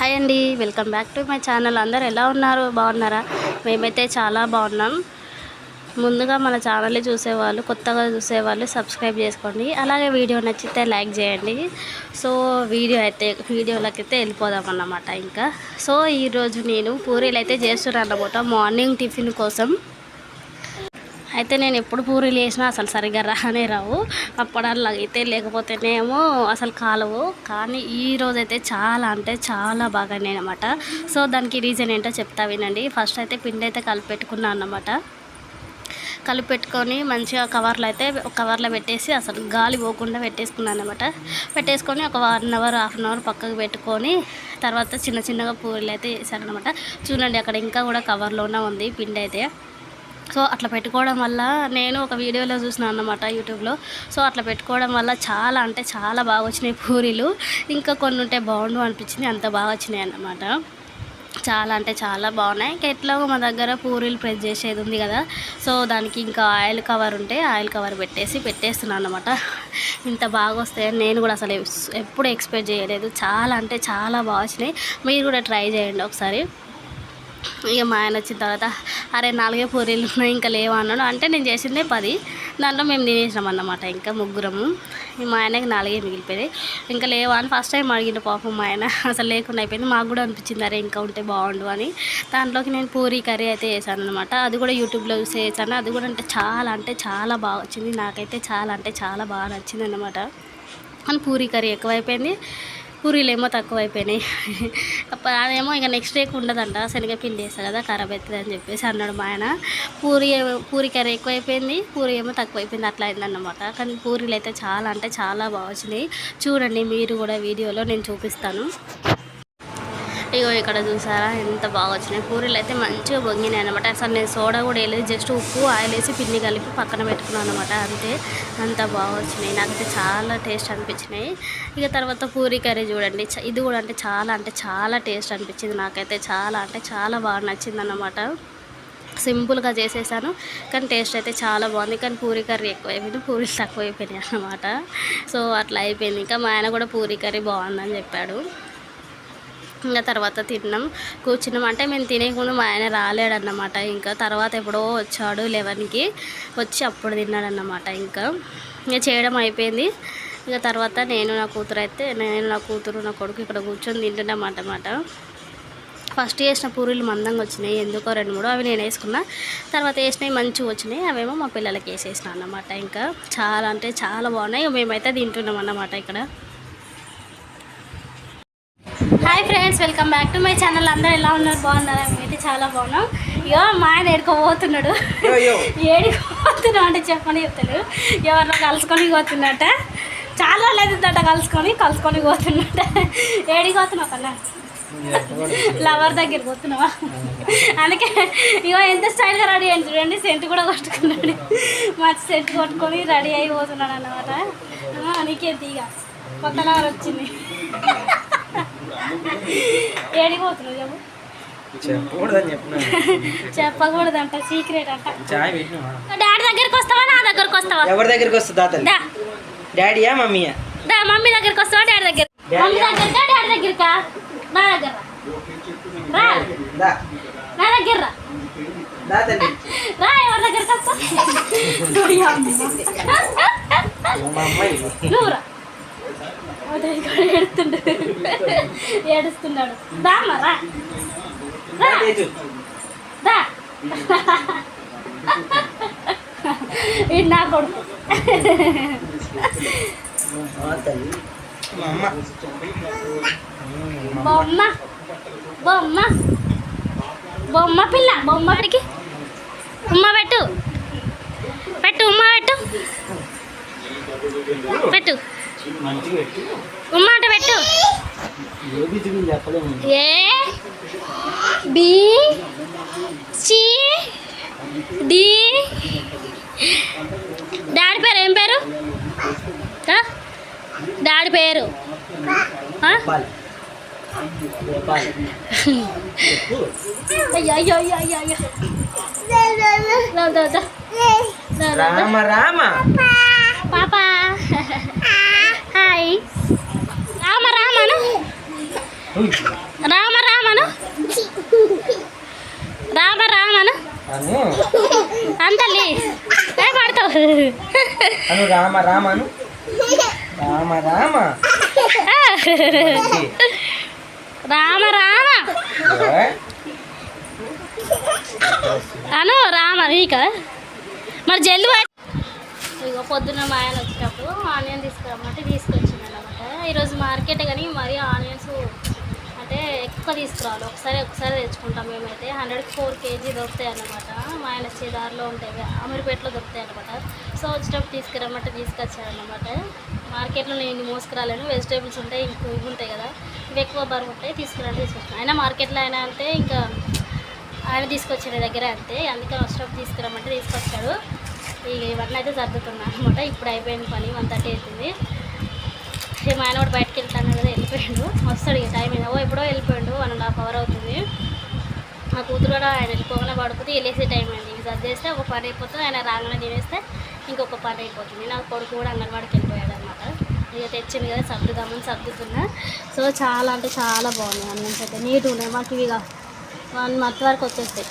Hi అండి welcome back to my channel. అందరు ఎలా ఉన్నారు? బాగున్నారా? మేమైతే చాలా బాగున్నాం. ముందుగా మన ఛానల్ని చూసేవాళ్ళు కొత్తగా చూసేవాళ్ళు సబ్స్క్రైబ్ చేసుకోండి. అలాగే వీడియో నచ్చితే లైక్ చేయండి. సో వీడియో అయితే వీడియోలకైతే అయితే వెళ్ళిపోదాం అన్నమాట ఇంకా. సో ఈరోజు నేను పూరీలు అయితే చేస్తున్నాను అన్నమాట. మార్నింగ్ టిఫిన్ కోసం. అయితే నేను ఎప్పుడు పూరీలు వేసినా అసలు సరిగ్గా రానే రావు. అప్పడల్లా అయితే లేకపోతేనేమో అసలు కాలవు. కానీ ఈ రోజైతే చాలా అంటే చాలా బాగా అనమాట సో దానికి రీజన్ ఏంటో చెప్తా వినండి. ఫస్ట్ అయితే పిండి అయితే కలిపెట్టుకున్నాను అన్నమాట. కలిపెట్టుకొని మంచిగా కవర్లో అయితే కవర్లో పెట్టేసి అసలు గాలి పోకుండా పెట్టేసుకున్నాను అనమాట పెట్టేసుకొని ఒక one hour half an hour పక్కకు పెట్టుకొని తర్వాత చిన్న చిన్నగా పూరీలు అయితే వేసాను అనమాట చూడండి అక్కడ ఇంకా కూడా కవర్లోనే ఉంది పిండి అయితే సో అట్లా పెట్టుకోవడం వల్ల నేను ఒక వీడియోలో చూసిన అన్నమాట యూట్యూబ్లో. సో అట్లా పెట్టుకోవడం వల్ల చాలా అంటే చాలా బాగా వచ్చినాయి పూరీలు. ఇంకా కొన్ని ఉంటే బాగుండు అనిపించింది అంత బాగా వచ్చినాయి అన్నమాట. చాలా అంటే చాలా బాగున్నాయి. ఇంకా ఎట్లాగో మా దగ్గర పూరీలు ప్రెస్ చేసేది ఉంది కదా సో దానికి ఇంకా ఆయిల్ కవర్ ఉంటే ఆయిల్ కవర్ పెట్టేసి పెట్టేస్తున్నాను అనమాట ఇంత బాగా వస్తాయని నేను కూడా అసలు ఎప్పుడు ఎక్స్పెక్ట్ చేయలేదు. చాలా అంటే చాలా బాగా వచ్చినాయి. మీరు కూడా ట్రై చేయండి ఒకసారి. ఇక మా ఆయన వచ్చిన తర్వాత అరే నాలుగే పూరీలు ఉన్నాయి ఇంకా లేవా? అన్నాడు. అంటే నేను చేసిందే పది. దాంట్లో మేము తినేసినాం అన్నమాట ఇంకా ముగ్గురము. మా ఆయనకి నాలుగే మిగిలిపోయింది ఇంకా లేవా? అని ఫస్ట్ టైం అడిగిన పాపం మా ఆయన. అసలు లేకుండా అయిపోయింది. మాకు కూడా అనిపించింది అరే ఇంకా ఉంటే బాగుండు అని. దాంట్లోకి నేను పూరీ కర్రీ అయితే వేసాను అనమాట అది కూడా యూట్యూబ్లో చూసి అది కూడా అంటే చాలా అంటే చాలా బాగా వచ్చింది. నాకైతే చాలా అంటే చాలా బాగా నచ్చింది అనమాట కానీ పూరీ కర్రీ ఎక్కువైపోయింది. పూరీలు ఏమో తక్కువ అయిపోయినాయి అప్ప- అదేమో ఇక నెక్స్ట్ డేకి ఉండదంట. శనగపిండి వేస్తా కదా ఖరాబ్ అవుతుంది అని చెప్పేసి అన్నాడు మా ఆయన. పూరి పూరి కర్రీ ఎక్కువ అయిపోయింది పూరి ఏమో తక్కువ అయిపోయింది అట్లా అయిందన్నమాట. కానీ పూరీలు అయితే చాలా అంటే చాలా బాగా వచ్చినాయి. చూడండి మీరు కూడా వీడియోలో నేను చూపిస్తాను. ఇగో ఇక్కడ చూసారా ఎంత బాగా వచ్చినాయి పూరీలు అయితే మంచిగా పొంగినాయి అనమాట అసలు నేను సోడా కూడా వేయలేదు జస్ట్ ఉప్పు ఆయిల్ వేసి పిండి కలిపి పక్కన పెట్టుకున్నాను అనమాట అంతే అంత బాగా వచ్చినాయి నాకైతే చాలా టేస్ట్ అనిపించినాయి. ఇక తర్వాత పూరీ కర్రీ చూడండి. చ- ఇది కూడా అంటే చాలా అంటే చాలా టేస్ట్ అనిపించింది నాకైతే. చాలా అంటే చాలా బాగా నచ్చింది అనమాట సింపుల్గా చేసేసాను కానీ టేస్ట్ అయితే చాలా బాగుంది. కానీ పూరీ కర్రీ ఎక్కువ అయిపోయింది పూరీలు తక్కువ అయిపోయినాయి అనమాట సో అట్లా అయిపోయింది. ఇంకా మా ఆయన కూడా పూరీ కర్రీ బాగుందని చెప్పాడు. ఇంకా తర్వాత తిన్నాం. కూర్చున్నాం. అంటే మేము తినేయకుండా మా ఆయన రాలేడన్నమాట. ఇంకా తర్వాత ఎప్పుడో వచ్చాడు లెవెన్కి. వచ్చి అప్పుడు తిన్నాడన్నమాట ఇంకా. ఇంకా చేయడం అయిపోయింది. ఇంకా తర్వాత నేను నా కూతురు అయితే నేను నా కూతురు నా కొడుకు ఇక్కడ కూర్చొని తింటున్నాం అన్నమాట ఫస్ట్ వేసిన పూరీలు మందంగా వచ్చినాయి. ఎందుకో రెండు మూడు అవి నేను వేసుకున్నా. తర్వాత వేసినవి మంచిగా వచ్చినాయి. అవేమో మా పిల్లలకి వేసేసిన అన్నమాట. ఇంకా చాలా అంటే చాలా బాగున్నాయి. మేమైతే తింటున్నాం అన్నమాట ఇక్కడ welcome back to my channel. అందరూ ఎలా ఉన్నారు? బాగున్నారా? మేమైతే చాలా బాగున్నాం. ఇగో మా ఆయన యో. ఏడుకోబోతున్నావు అంటే చెప్పని చెప్తాడు. ఎవరిలో కలుసుకొని పోతున్నట్ట. చాలా లేదంట కలుసుకొని కలుసుకొని పోతున్నట్ట. ఏడికి పోతున్నావు కన్నా? లవర్ దగ్గరికి పోతున్నావా? అందుకే ఇగో ఎంత స్టైల్గా రెడీ అయింది చూడండి. సెంట్ కూడా కొట్టుకున్నాడు. మంచి సెంట్ కొట్టుకొని రెడీ అయిపోతున్నాడు అన్నమాట. నీకే తీగ. కొత్త లవర్ వచ్చింది. ఏడికి పోతున్నావు చెప్పు. చెప్పకూడదని చెప్పిన చెప్పకూడదంట సీక్రెట్ అంట చాయ్ పెట్టినా డాడీ దగ్గరికి వస్తావా నా దగ్గరికి వస్తావా? ఎవరి దగ్గరికి వస్తుంది తాతలు దా. డాడీయా మమ్మీయా? దా మమ్మీ దగ్గరికి వస్తావా డాడీ దగ్గర? మమ్మీ దగ్గరకా డాడీ దగ్గరకా? నా దగ్గర రా. నా దగ్గర రా. రా ఎవరి దగ్గరికి నువ్వు రా. ఏడుస్తుండు ఏడుస్తున్నాడు. దా దా ఇది నా కొడుకు. బొమ్మ బొమ్మ బొమ్మ పిల్ల. బొమ్మ పెడికి ఉమ్మ పెట్టు. పెట్టు ఉమ్మ పెట్టు. పెట్టు. మంచిగా పెట్టు. A B C D daddy పేరు ఏం పేరు? డాడీ పేరు. రామ రామ. పాపా. హాయ్. రామ రామను. రామ రామను. రామ రామను. అను అంతల్లి ఏ పడతావు. అను రామ రామ అను రామ రామ. రామ. రామ? అను రామ నీక మరి జల్ది పట్టు. ఇగో పొద్దున్న మా ఆయన వచ్చినప్పుడు ఆనియన్ తీసుకురమ్మంటే తీసుకొచ్చింది అనమాట ఈరోజు మార్కెట్ కానీ మరి ఆనియన్స్ అంటే ఎక్కువ తీసుకురావాలి. ఒకసారి ఒకసారి తెచ్చుకుంటాం మేమైతే. హండ్రెడ్కి ఫోర్ కేజీ దొరుకుతాయి అన్నమాట. మా ఆయన చేదారిలో ఉంటాయి. అమీర్పేటలో దొరుకుతాయి అనమాట సో వచ్చినప్పుడు తీసుకురమ్మంటే తీసుకొచ్చారనమాట మార్కెట్లో నేను మోసుకురాలేను. వెజిటేబుల్స్ ఉంటాయి ఇంకో ఇవి ఉంటాయి కదా. ఇవి ఎక్కువ బరువు ఉంటాయి తీసుకురంటే తీసుకొచ్చాను. అయినా మార్కెట్లో అయినా అంటే ఇంకా ఆయన తీసుకొచ్చాడు దగ్గర అంతే. అందుకే వచ్చినప్పుడు తీసుకురమ్మంటే తీసుకొచ్చాడు. ఇక ఇవన్నీ అయితే సర్దుతున్నాను అనమాట ఇప్పుడు అయిపోయింది పని వన్ థర్టీ అవుతుంది మా ఆయన కూడా బయటకు వెళ్తాను కదా వెళ్ళిపోయాడు. వస్తాడు ఇక టైం ఏదో. ఎప్పుడో వెళ్ళిపోయాడు. వన్ అండ్ హాఫ్ అవర్ అవుతుంది. మా కూతురు కూడా ఆయన వెళ్ళిపోగానే పడిపోతే వెళ్ళేసే టైం అండి ఇక సర్దేస్తే ఒక పని అయిపోతుంది. ఆయన రాగానే తినేస్తే ఇంకొక పని అయిపోతుంది. నా కొడుకు కూడా అంగన్వాడికి వెళ్ళిపోయాడు అనమాట ఇక తెచ్చింది కదా సర్దుదామని సర్దుతున్నా. సో చాలా అంటే చాలా బాగున్నాయి అన్నం అయితే నీట్గా ఉన్నాయి మాకు ఇవి వన్ మంత్ వరకు వచ్చేస్తాయి.